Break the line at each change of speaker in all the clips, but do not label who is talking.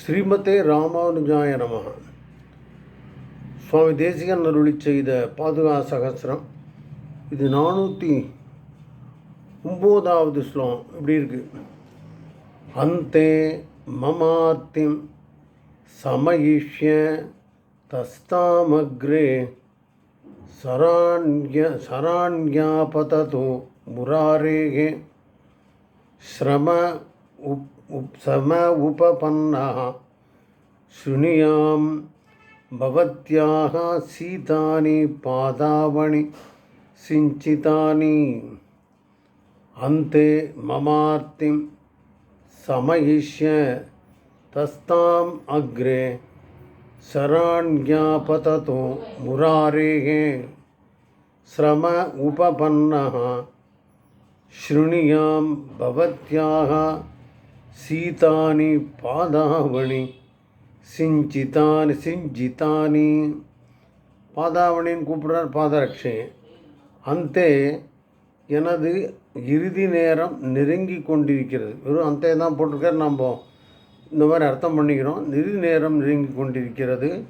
ஸ்ரீமதே ராமானுஜாய நம சுவாமி தேசிகன் அருளி செய்த பாதுகா சகசிரம். இது நானூற்றி ஒம்போதாவது ஸ்லோகம். இப்படி இருக்குது அந்தே மமார்த்திம் சமயிஷ்ய தஸ்தாமக்ரே சராண்ய சராண்யாபதோ முராரேகே. ஸ்ரம सम उपपन्नः शृणुयां भवत्याः सीतानि पादावणि सिञ्चितानि। अन्ते ममार्तिं समयिष्य तस्ताम् अग्रे शरण्यापततो मुरारेः। श्रम उपपन्नः शृणुयां भवत्याः சீதானி பாதாவணி. சிஞ்சிதானி சிஞ்சிதானி. பாதாவணின்னு கூப்பிடுறார் பாதரட்சே. அந்தே எனது இறுதி நேரம் நெருங்கி கொண்டிருக்கிறது. வெறும் அந்தே தான் போட்டிருக்கார். நம்ம இந்த மாதிரி அர்த்தம் பண்ணிக்கிறோம். இறுதி நேரம் நெருங்கி கொண்டிருக்கிறது.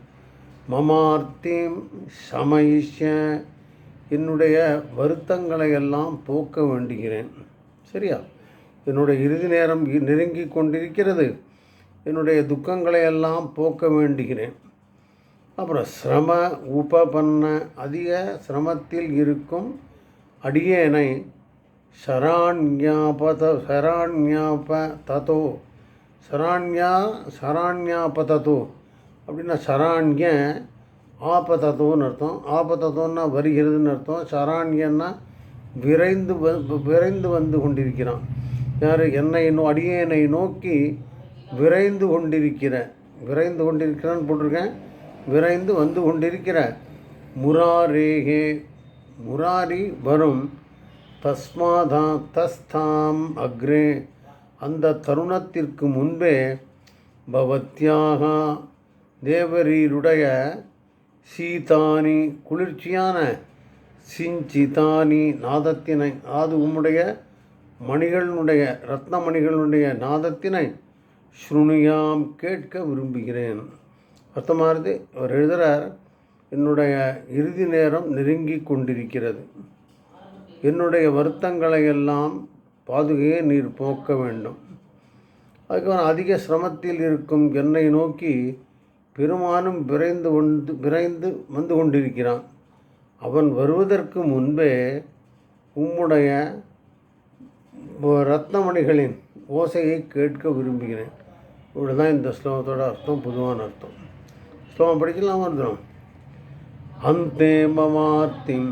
மமார்த்தீம் சமயிஷ என்னுடைய வருத்தங்களை எல்லாம் போக்க வேண்டுகிறேன். சரியா? என்னுடைய இறுதி நேரம் நெருங்கி கொண்டிருக்கிறது. என்னுடைய துக்கங்களை எல்லாம் போக்க வேண்டுகிறேன். அப்புறம் சிரம உபபன்ன அதிக சிரமத்தில் இருக்கும் அடியேனை சராண்யாபத சராண்யாப ததோ சராண்யா சராண்யாபததோ அப்படின்னா சராண்ய ஆபதத்தோன்னு அர்த்தம். ஆபதத்தோன்னா வருகிறதுன்னு அர்த்தம். சராண்யன்னா விரைந்து வ- விரைந்து வந்து கொண்டிருக்கிறான். யார் என்னை நோ அடியேனை நோக்கி விரைந்து கொண்டிருக்கிறேன் விரைந்து கொண்டிருக்கிறான்னு போட்டிருக்கேன். விரைந்து வந்து கொண்டிருக்கிற. முராரேகே. முராரி வரும். தஸ்மாதா தஸ்தாம் அக்ரே. அந்த தருணத்திற்கு முன்பே பவத்யாக தேவரீருடைய சீதானி குளிர்ச்சியான சிஞ்சிதானி நாதத்தினை அது உம்முடைய மணிகளினுடைய ரத்னமணிகளுடைய நாதத்தினை ஸ்ருணியாம் கேட்க விரும்புகிறேன். அர்த்தமானது அவர் எழுதுகிறார் என்னுடைய இறுதி நேரம் நெருங்கி கொண்டிருக்கிறது. என்னுடைய வருத்தங்களை எல்லாம் பாதுகையே நீர் போக்க வேண்டும். அதுக்கப்புறம் அதிக சிரமத்தில் இருக்கும் என்னை நோக்கி பெருமானும் விரைந்து வந்து விரைந்து வந்து கொண்டிருக்கிறான். அவன் வருவதற்கு முன்பே உம்முடைய ரத்னமணிகளின் ஓசையை கேட்க விரும்புகிறேன் இப்படி தான் இந்த ஸ்லோகத்தோட அர்த்தம் பொதுவான அர்த்தம் ஸ்லோகம் படிக்கலாம் வருதும் அந்தே மமார்த்திம்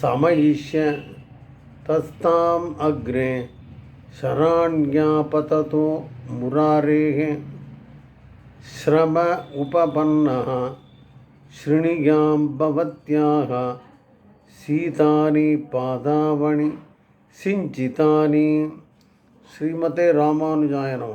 சமயிஷ்ய தஸ்தாம் அக்ரே शरण्यापततो मुरारेः श्रम उपपन्नः शृणियां भवत्याः सीतानि पादावणि சிஞ்சிதானி ஸ்ரீமதே ராமானுஜாய நம